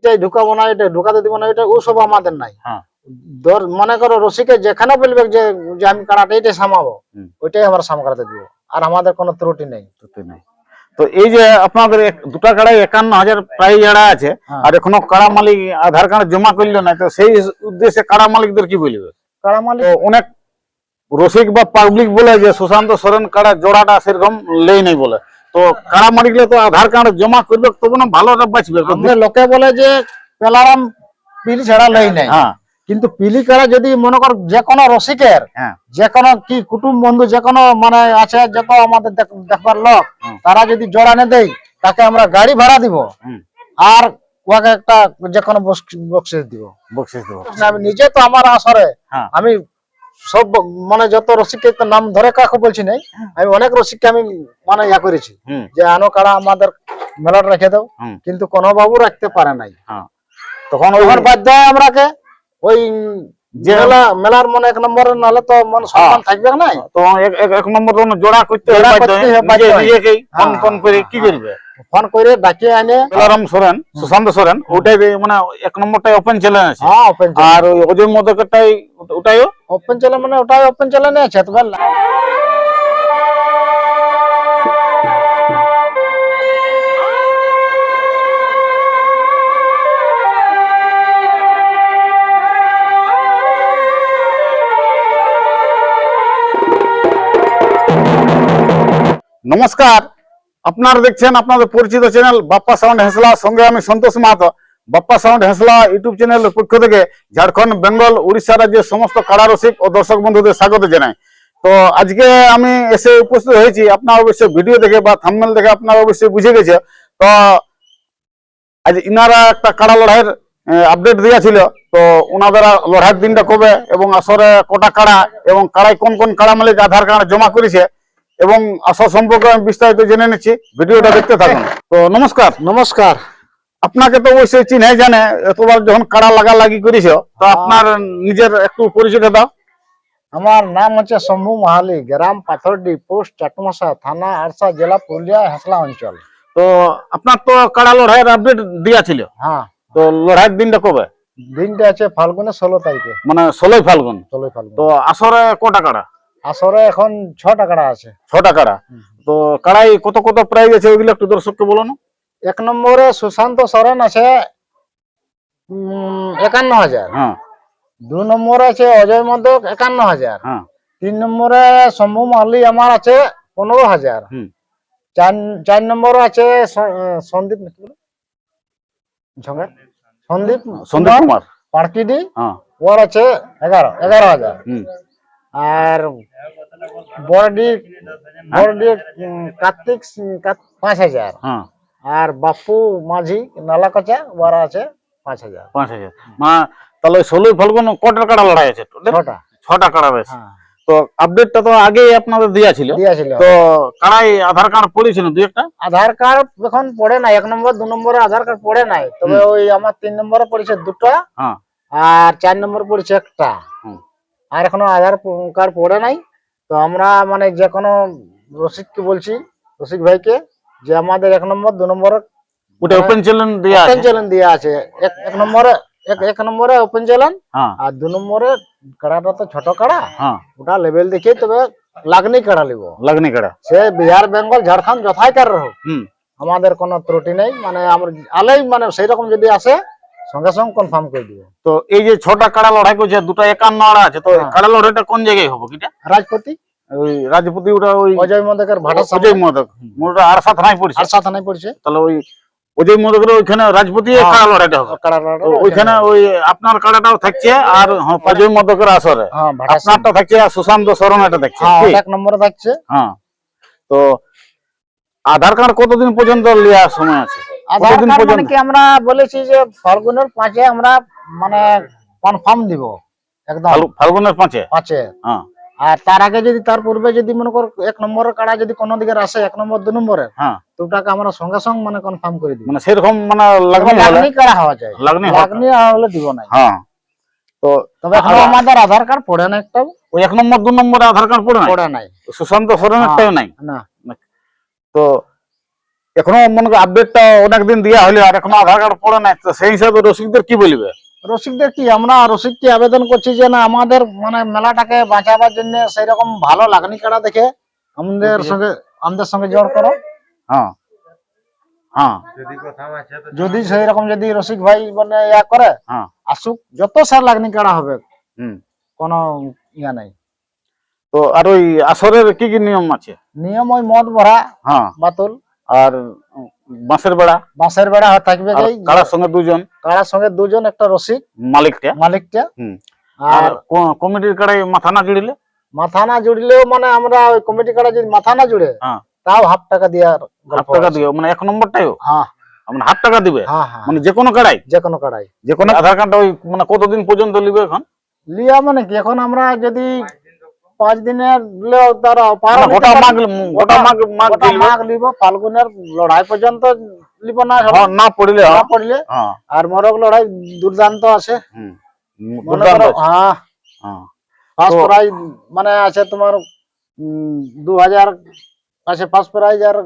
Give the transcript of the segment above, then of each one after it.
এটাই ঢুকাবো না এটা ঢুকাতে দিব না এটা ওসব আমাদের নাই হ্যাঁ। ধর মনে করো রসিকে যেখানে বলবে যে যে আমি কাড়াটা এইটাই সামাবো। ওইটাই আমরা সামকাতে দিব আর আমাদের কোনো ত্রুটি নেই ত্রুটি নেই তো এই যে আপনাদের দুটা কাড়াই একান্ন হাজার প্রায় যারা আছে হ্যাঁ। আর এখনও কাড়া মালিক আধার কার্ড জমা করল না তো সেই উদ্দেশ্যে কাড়া মালিকদের কি বলবে কাড়া মালিক অনেক রসিক বা পাবলিক বলে যে সুশান্ত সোরেন কাড়া জোড়াটা সেরকম লেই নেই বলে তো কাড়া মালিকলে তো আধার কার্ড জমা করবে তবে না ভালোটা বাঁচবে লোকে বলে যে পেলারাম পিলি ছাড়া লই নাই। হ্যাঁ। কিন্তু পিলি কাড়া যদি মনে কর যে কোনো রসিকের হ্যাঁ। যে কোনো কি কুটুম বন্ধু যে কোনো মানে আছে যত আমাদের দেখবার লোক তারা যদি জোড়ানে দেয় তাকে আমরা গাড়ি ভাড়া দিব। আর ওকে একটা যে কোনো বক্স- বকশিস দিব। বকশিস দেবো। আমি নিজে তো আমার আসরে হ্যাঁ। আমি সব মানে যত রসিকের তো নাম ধরে কাকু বলছি নাই আমি অনেক রসিককে আমি মানে ইয়া করেছি। যে আনো কাড়া আমাদের মেলাটা রেখে দাও কিন্তু কোনো বাবু রাখতে পারে নাই। হ্যাঁ। তখন ওই তখন বাধ্য হয় আমরাকে ওই মেলা মেলার মনে এক নম্বরে নাহলে তো মানে সম্মান থাকবে না তো এক এক- এক নম্বর জোড়া করতে হয় হয়। হয়, হয়। হ্যাঁ, ফোন করে কি হ্যাঁ। করবে? ফোন করে ডাকিয়ে আনে বেলারাম সোরেন সুশান্ত সোরেন ওটাই মানে এক নম্বরটাই ওপেন চ্যালেঞ্জ আছে হ্যাঁ ওপেন আর ওই অজয় মদকেরটাই ওটাইও ওপেন চ্যানেল মানে ওটাই ওপেন চ্যানেলে আছে তো বল নমস্কার আপনারা দেখছেন আপনাদের পরিচিত চ্যানেল বাপ্পা সাউন্ড হেসলা। সঙ্গে আমি সন্তোষ মাহাতো। বাপ্পা সাউন্ড হেসলা ইউটিউব চ্যানেলের পক্ষ থেকে ঝাড়খণ্ড, বেঙ্গল, উড়িষ্যা রাজ্যের সমস্ত কারারসিক ও দর্শক বন্ধুদের স্বাগত জানাই। তো আজকে আমি এসে উপস্থিত হয়েছি। আপনারা অবশ্যই ভিডিও দেখে বা থাম্বনেল দেখে আপনারা অবশ্যই বুঝে গেছে। তো আজ ইনারা একটা কাড়া লড়াইয়ের আপডেট দিয়েছিল। তো ওনাদের লড়াইয়ের দিনটা কবে এবং আসরে কটা কাড়া এবং কাড়াই কোন কোন কাড়া মালিক আধার কার্ড জমা করেছে এবং আশা সম্পর্কে আমি বিস্তারিত জেনে নিচ্ছি। ভিডিওটা দেখতে থাকুন। তো নমস্কার। নমস্কার। আপনাকে তো অবশ্যই চিনে জানে এতবার যখন কাড়া লাগা লাগি করেছ তো আপনার নিজের একটু পরিচয় দাও। আমার নাম হচ্ছে শম্ভু মাহালি গ্রাম পাথরডি পোস্ট চাটমাসা থানা আরসা জেলা পুরুলিয়া হেসলা অঞ্চল। তো আপনার তো কাড়া লড়াইয়ের আপডেট দেওয়া ছিল। হ্যাঁ। তো লড়াইয়ের দিনটা কবে? দিনটা আছে ফাল্গুনের ষোলো তারিখে। মানে ষোলোই ফাল্গুন। ষোলোই ফাল্গুন। তো আসরে কটা কাড়া? আসরে এখন ছ টাকাটা আছে। ছটা কাড়া? তো কাড়াই কত কত প্রাইজ আছে ওইগুলো একটু দর্শককে বলো না। এক নম্বরে সুশান্ত সরেন আছে একান্ন হাজার। হ্যাঁ। দু নম্বরে আছে অজয় মদক একান্ন হাজার। হ্যাঁ। তিন নম্বরে শম্ভু মাহালি আমার আছে পনেরো হাজার। হুম। চার চার নম্বরে আছে সন্দীপ সন্দীপ সন্দীপ কুমার। পার্কিডি। হ্যাঁ। ওর আছে এগারো এগারো হাজার। হুম। আর বড়ডি বড়ডি কার্তিক পাঁচ হাজার। হ্যাঁ। আর বাপু মাঝি নালাকচা ওর আছে পাঁচ হাজার। পাঁচ হাজার। মানে তাহলে ষোলোই ফাল্গুন কটার কাড়া লড়াই আছে? ছটা। ছটা কাড়া রয়েছে হ্যাঁ। তো আপডেটটা তো আগেই আপনাদের দেওয়া ছিল। দিয়েছিল তো কাড়াই আধার কার্ড পড়েছিল দুই একটা? আধার কার্ড এখন পড়ে নাই। এক নম্বর দু নম্বরে আধার কার্ড পড়ে নাই। তবে ওই আমার তিন নম্বরে পড়েছে দুটো হ্যাঁ। আর চার নম্বর পড়েছে একটা। হুম। আর এখনও আধার কার্ড পড়ে নাই। তো আমরা মানে যে কোনো রসিককে বলছি রসিক ভাইকে যে আমাদের এক নম্বর দু নম্বর ওটা ওপেন চ্যালেঞ্জ আছে? চ্যালেঞ্জ দেওয়া আছে। এক এক নম্বরে এক এক নম্বরে ওপেন চ্যালেঞ্জ হ্যাঁ। আর দু নম্বরে কাড়াটা তো ছোট কাড়া। হ্যাঁ। ওটা লেভেল দেখে তবে লাগনি কাড়া লিব। লাগনি কাড়া। সে বিহার বেঙ্গল ঝাড়খণ্ড যথাই কার হোক। আমাদের কোনো ত্রুটি নেই। মানে আমার আলেই মানে সেই রকম যদি আসে সঙ্গে সঙ্গে কনফার্ম করে দিব। তো এই যে ছটা কাড়া লড়াই করছে দুটো একান্ন আড়া আছে তো হ্যাঁ। কাড়া লড়াইটা কোন জায়গায় হবে কিটা? রাজপতি? ওই রাজপতি ওটা ওই অজয় মদকের ভাটা অজয় মদক। আর সাথে নাই পড়ছে। আর সাথে নাই পড়ছে। তাহলে ওই অজয় মদকের ওইখানে রাজপতি হ্যাঁ। কাড়া লড়াইটা হবে। কাড়া লড়াই ওইখানে ওই আপনার কাড়াটাও থাকছে আর হ্যাঁ, অজয় মদকের আসরে। হ্যাঁ আপনারটা থাকছে আর সুশান্ত সরণ এটা থাকছে। হ্যাঁ এক নম্বরে থাকছে। হ্যাঁ। তো আধার কার্ড কতদিন পর্যন্ত নেওয়ার সময় আছে? আধার কার্ড মানে কি আমরা বলেছি যে ফাল্গুনের পাঁচে আমরা মানে কনফার্ম দিব একদম। ফাল্গুনের পাঁচে? পাঁচে। হ্যাঁ। আর তার আগে যদি তার পূর্বে যদি মনে কর এক নম্বরের কাড়া যদি কোনো দিকে আসে এক নম্বর দু নম্বরে হ্যাঁ। তো ওটাকে আমরা সঙ্গে সঙ্গে মানে কনফার্ম করে দিব। মানে সেরকম মানে লাগনি লাগনি কাড়া হওয়া যায়। লাগনি লাগনি হলে দিব না। হ্যাঁ। তো তবে এখনও আমাদের আধার কার্ড পড়ে না একটা। ওই এক নম্বর দু নম্বরে আধার কার্ড পড়ে নাই? পড়ে নাই। সুশান্ত হ্যাঁ। একটাও নাই? না। তো এখনও মনে করি আপডেটটা অনেকদিন দেওয়া হলে আর এখনও আধার কার্ড পড়ে নাই তো সেই হিসাবে রসিকদের কি বলবে? রসিকদের কি আমরা রসিককে আবেদন করছি যে না আমাদের মানে মেলাটাকে বাঁচাবার জন্য সেই রকম ভালো লাগনি কাড়া দেখে আমাদের সঙ্গে আমাদের সঙ্গে জোর করো। হ্যাঁ। হ্যাঁ। যদি সেই রকম যদি রসিক ভাই মানে ইয়া করে হ্যাঁ। আসুক যত সার লাগনি কাড়া হবে হুম। কোনো ইয়া নাই। তো আর ওই আসরের কি কি নিয়ম আছে? নিয়ম ওই মদ ভরা হ্যাঁ। বাতুল আর বাঁশের বেড়া। বাঁশের বেড়া থাকবে কারার সঙ্গে দুজন কারার সঙ্গে দুজন একটা রসিক। মালিকটা। মালিকটা। হুম। আর কমিটির কাড়াই মাথা না জুড়িলে? মাথা না জুড়লেও মানে আমরা ওই কমিটি কাড়া যদি মাথা না জুড়ে হ্যাঁ। তাও হাফ টাকা দেওয়ার হাফ টাকা। দিবে মানে এক নম্বরটাইও হ্যাঁ। মানে হাফ টাকা দিবে। হ্যাঁ হ্যাঁ। মানে যে কোনো কাড়াই। যে কোনো কাড়াই। যে কোনো আধার কার্ডটা ওই মানে কতদিন পর্যন্ত নিবে এখন? লিয়া মানে কি? এখন আমরা যদি পাঁচ দিনের তার গোটা। গোটা লিব ফাল্গুনের লড়াই পর্যন্ত লিব না হ্যাঁ, না পড়লে না হ্যাঁ পড়লে। হ্যাঁ। আর মরক লড়াই দুর্দান্ত আছে। হ্যাঁ। হ্যাঁ। ফার্স্ট প্রাইজ মানে আছে তোমার দু হাজার আছে ফার্স্ট প্রাইজ আর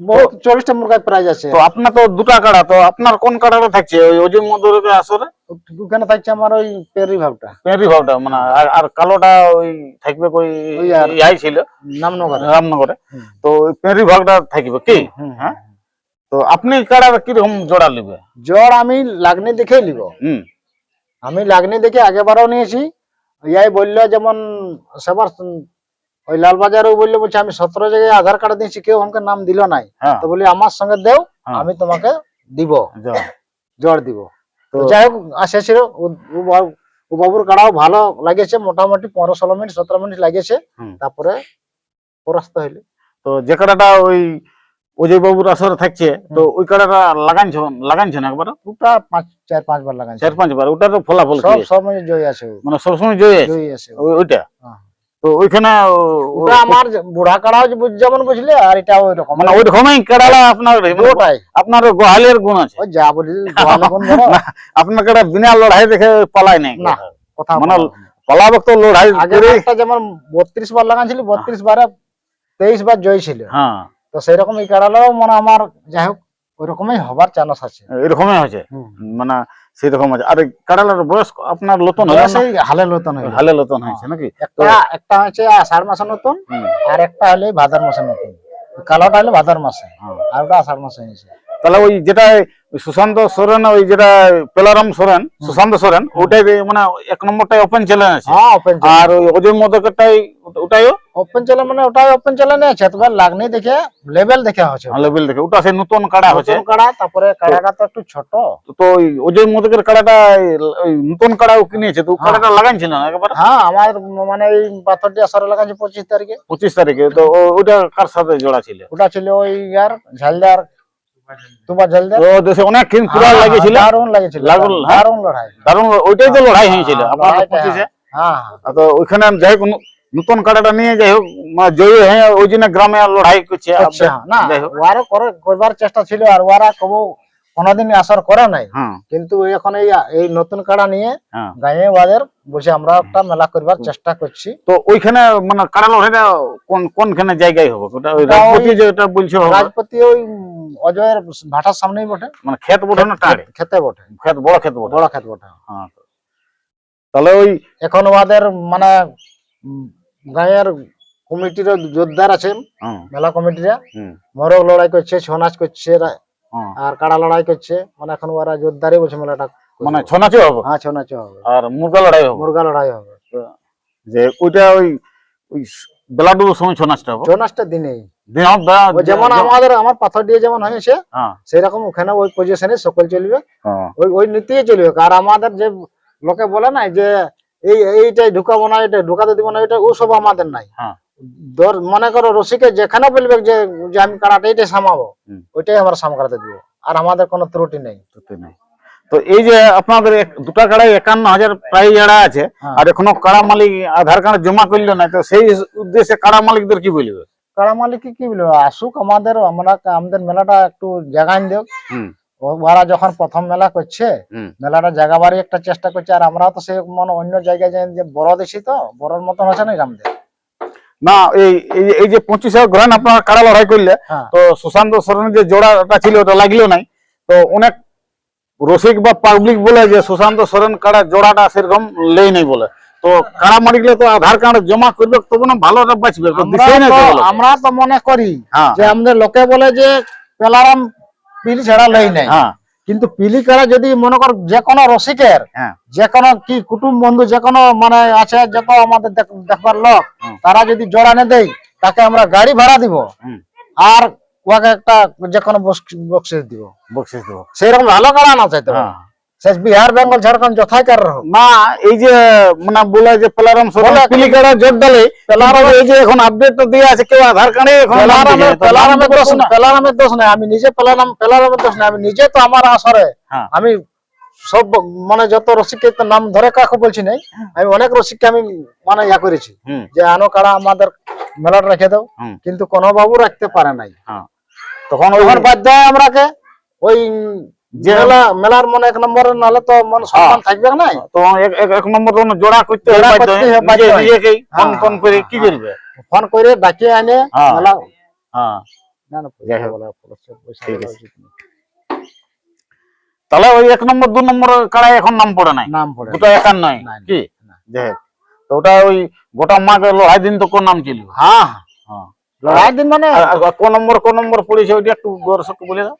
বহুত চল্লিশটা মুরগার প্রাইজ আছে। তো আপনার তো দুটা কাড়া তো আপনার কোন কাড়াটা থাকছে? ওই ওজন মধুরকে আসরে? ওখানে থাকছে আমার ওই পেরি ভাবটা। পেঁড়ি ভাবটা মানে আর- আর কালোটা ওই থাকবে কই ইয়াই ছিল। নামনগর রামনগরে। তো ওই পেঁড়ি ভাগটা থাকবে কি? হ্যাঁ? তো আপনি কাড়া কীরকম জোড়া নিবে জ্বর আমি লাগনি দেখেই নিব হুম। আমি লাগনি দেখে আগেবারও নিয়েছি। ইয়াই বলল যেমন সেবার ওই লালবাজারও বলল বলছে আমি সতেরো জায়গায় আধার কার্ড দিয়েছি কেউ আমাকে নাম দিল নাই। হ্যাঁ। তো বলি আমার সঙ্গে দেও হ্যাঁ। আমি তোমাকে দিব। জোড়া। জ্বর দিব। যাই হোক আসেছিল ও- ও বাবুর কাড়াও ভালো লাগেছে মোটামুটি পনেরো ষোলো মিনিট সতেরো মিনিট লাগেছে। তারপরে পরাস্ত হইল। তো যে কাড়াটা ওই অজয় বাবুর আসরে থাকছে তো ওই কাড়াটা লাগাইছ না একবার ওটা পাঁচ চার পাঁচবার লাগাইছে। চার পাঁচবার ওটার ফলাফল সব আছে? সময় জয় আছে মানে সবসময় জয় আছে? জয়ী আছে ওইটা? হ্যাঁ। তো ওইখানে ও- ও- ওটা আমার বুড়া কাড়াও যেমন বুঝলে আর এটা ওই রকম মানে ওই রকমই কেড়ালা আপনার ওটাই। আপনার গোহালের গুণ আছে। যা বলি গোয়ালে কোন ধরো, আপনার কেটা বিনা লড়াই দেখে পালাই নাই না। কথা মানে তো লড়াই যেমন বত্রিশ বার লাগাইছিল বত্রিশ বারে তেইশ বার জয় ছিল। হ্যাঁ। তো সেই রকম এই কাড়ালেও মানে আমার যাই হোক ওই রকমই হবার চান্স আছে। এরকমই হয়েছে। মানে সেই রকম আছে আর কাড়ালার বয়স আপনার নতুন হয়েছে? সেই হালে নতুন হইল। হালে নতুন হয়েছে নাকি একটা একটা হচ্ছে আষাঢ় মাসের নতুন আর একটা হলে ভাদর মাসের নতুন কালোটা হলে ভাদর মাসে হ্যাঁ। আর ওটা আষাঢ় মাসে হয়েছে তাহলে ওই যেটা সুশান্ত সোরেন ওই যেটা পেলারাম সোরেন সুশান্ত সোরেন ওটাই মানে এক নম্বরটাই ওপেন চ্যালেঞ্জ আছে। হ্যাঁ ওপেন আর ওই অজয় মদকেরটাই ওটাইও? ওপেন চ্যানেল মানে ওটাই ওপেন চ্যানেল আছে তোমার লাগনি দেখে লেভেল দেখে হচ্ছে লেভেল দেখে। ওটা সেই নতুন কাড়া হচ্ছে কাড়া তারপরে কাড়াটা তো একটু ছোট। তো ওই অজয় মদকের কাড়াটা ওই নতুন কাড়াও কিনেছে। তো হ্যাঁ। কাড়াটা লাগাইছিল না একবার? হ্যাঁ আমার মানে এই পাথরটি আসরে লাগাচ্ছে পঁচিশ তারিখে। পঁচিশ তারিখে। তো ও- ওইটা কার সাথে জোড়া ছিল? ওটা ছিল ওই ইয়ার ঝালদার তোমার জলদা। ও দেশে অনেক কিন পুরা হ্যাঁ, লাগিয়েছিল দারুণ লাগেছিল লাগুন, দারুণ- হ্যাঁ। দারুণ লড়াই। কারণ ওইটাই তো লড়াই হয়েছিল। আমার আপনার পঁচিশে। হ্যাঁ। তো ওইখানে যাই হোক নতুন কাটাটা নিয়ে যাই হোক মানে জয়ী হ্যাঁ ওই জন্য গ্রামে লড়াই করছে আচ্ছা না যাই হোক। ওয়ারও করে করবার চেষ্টা ছিল আর ওরা কবু কোনোদিন আসার করে নাই। হ্যাঁ। কিন্তু এখন এই এই নতুন কাড়া নিয়ে হ্যাঁ। গাঁয়ে ওয়াদের বসে আমরা একটা মেলা করবার চেষ্টা করছি। তো ওইখানে মানে কাড়া লড়াইটা কোন কোনখানে জায়গায় হবে? ওটা ওই রাজপতি যেটা বলছে রাজপতি ওই অজয়ের ভাটার সামনেই বটে। মানে ক্ষেত বটে না টাড়ে খেতে বটে। ক্ষেত বড় ক্ষেত বটে? বড় খেত বটে। হ্যাঁ। তাহলে ওই এখন ওদের মানে গাঁয়ের কমিটির যোদ্ধার আছে হুম, মেলা কমিটিরা। মরক লড়াই করছে ছৌ নাচ করছে। আর কাড়া লড়াই করছে। মানে এখন ওরা যোদ্ধারই বলছে মেলাটা মানে ছৌ হবে? হ্যাঁ ছৌ হবে। আর মুরগা লড়াই হবে? মুরগা লড়াই হবে। যে ওইটা ওই ওই বেলা ডুবোর সময় ছৌ নাচটা হবে ছৌ নাচটা দিনেই যেমন আমাদের আমার পাথর দিয়ে যেমন হয়েছে হ্যাঁ। সেরকম ওখানে ওই পজিশনে সকল চলবে। হ্যাঁ। ওই ওই নীতিই চলবে। আর আমাদের যে লোকে বলে না যে এই এইটাই ঢুকাবো না এটা ঢুকাতে দিব না এটা ওসব আমাদের নাই। হ্যাঁ। ধর মনে করো রসিকে যেখানে বলবে যে যে আমি কারাটা এইটাই সামাবো। ওইটাই আমরা সামকাতে দিব। আর আমাদের কোনো ত্রুটি নেই। সত্যি নাই। তো এই যে আপনাদের দুটা কাড়াই একান্ন হাজার প্রায় যারা আছে হ্যাঁ। আর এখনও কাড়া মালিক আধার কার্ড জমা করল না তো সেই উদ্দেশ্যে কাড়া মালিকদের কি বলবে? কারা মালিক কি বলব? আসুক আমাদের আমরা আমাদের মেলাটা একটু জাগান দেব হুম। ওরা যখন প্রথম মেলা করছে মেলাটা জাগাবারই একটা চেষ্টা করছে আর আমরা তো সে মানে অন্য জায়গায় যাই যে বড় দেশি তো বড়র মতন আছে না আমাদের না এই এই যে- পঁচিশ ঘরেন আপনারা কারা লড়াই করলে হ্যাঁ। তো সুশান্ত সরেনের যে জোড়াটা ছিল ওটা লাগল নাই। তো অনেক রসিক বা পাবলিক বলে যে সুশান্ত সরেন কাড়া জোড়াটা সেরকম লেই নাই বলে। তো কাড়া মারি গেলে তো আধার কার্ড জমা করবে তবু না ভালোটা বাঁচবে তো। আমরা তো মনে করি হ্যাঁ। যে আমাদের লোকে বলে যে পেলারাম পিলি ছাড়া লেই নাই। হ্যাঁ। কিন্তু পিলিকারা যদি মনে কর যে কোনো রসিকের হ্যাঁ। যে কোনো কি কুটুম বন্ধু যে কোনো মানে আছে যত আমাদের দেখ- দেখবার লোক তারা যদি জোড়া এনে দেয় তাকে আমরা গাড়ি ভাড়া দিব। আর ওকে একটা যে কোনো বক্সিস দিব। বক্সিস দিব। সেরকম ভালো কারণ আছে। হ্যাঁ। শেষ বিহার বেঙ্গল ঝাড়খণ্ড যথাই কার না এই যে মানে বলে যে পেলারাম সরেন বলে- পিলি কাড়া জোর ডালে পেলারাম এই যে এখন আপডেট তো দিয়ে আছে কেউ আধার কার্ডে এখন পেলারামের দিয়েছে, তো নাম পেলারামের তো দোষ না। পেলারামের দোষ নেই আমি নিজে পেলারাম পেলারামের দোষ নেই আমি নিজে তো আমার আসরে। হ্যাঁ। আমি সব মানে যত রসিকের তো নাম ধরে কাকু বলছি নাই আমি অনেক রসিককে আমি মানে ইয়া করেছি যে আনো কাড়া আমাদের মেলাটা রেখে দাও কিন্তু কোনো বাবু রাখতে পারে নাই। হ্যাঁ। তখন ওই তখন বাধ্য হয় আমরাকে। ওই যে যে- মেলার মনে এক নম্বর নাহলে তো মনে সম্মান থাকবে না তো এক- এক- এক নম্বর জোড়া করতে জোড়া হয় হয়। হয়, বাধ্য নিজে- হয়। নিজেকেই ফোন হ্যাঁ, ফোন করে কি হ্যাঁ। করবে ফোন করে ডাকিয়ে আনে হ্যাঁ। মেলা হ্যাঁ না না যাই হোক। বলা, পয়সা ঠিক দেওয়া আছে। উচিত না। তাহলে ওই এক নম্বর দু নম্বর কাড়াই এখন নাম পড়ে নাই নাম পড়ে একার নয় কি যাই তো ওটা ওই গোটা মাঘ লড়াই দিন তো কোন নাম ছিল হ্যাঁ হ্যাঁ লড়াই দিন মানে কোন নম্বর কোন নম্বর পড়েছে ওইটা একটু দর্শককে বলে দাও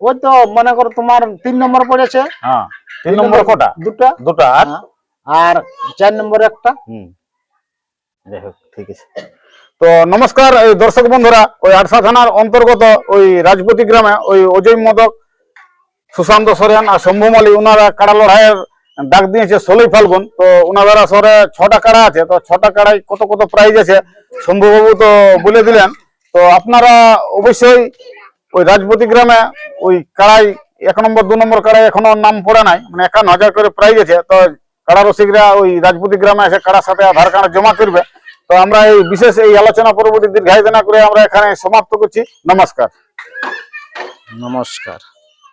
ওই তো মনে করো তোমার তিন নম্বর পড়েছে। হ্যাঁ তিন নম্বর কটা? দুটা। দুটা আর? হ্যাঁ। আর চার নম্বর একটা। হুম যাই হোক ঠিক আছে। তো নমস্কার এই দর্শক বন্ধুরা ওই আটসা থানার অন্তর্গত ওই রাজপতি গ্রামে ওই অজয় মদক সুশান্ত সোরেন আর শম্ভু মালি ওনারা কাড়া লড়াইয়ের ডাক দিয়েছে ষোলোই ফাল্গুন। তো ওনারা সরে ছটা কাড়া আছে তো ছটা কাড়াই কত কত প্রাইজ আছে শম্ভুবাবু তো বলে দিলেন। তো আপনারা অবশ্যই ওই রাজপতি গ্রামে ওই কাড়াই, এক নম্বর, দু নম্বর কাড়াই এখনও নাম পড়ে নাই মানে একান্ন হাজার করে প্রায় গেছে। তো কাড়া রসিকরা ওই রাজপতি গ্রামে এসে কাড়ার সাথে আধার কার্ড জমা করবে। তো আমরা এই বিশেষ এই আলোচনা পরবর্তী দীর্ঘায়িত না করে আমরা এখানে সমাপ্ত করছি। নমস্কার। নমস্কার।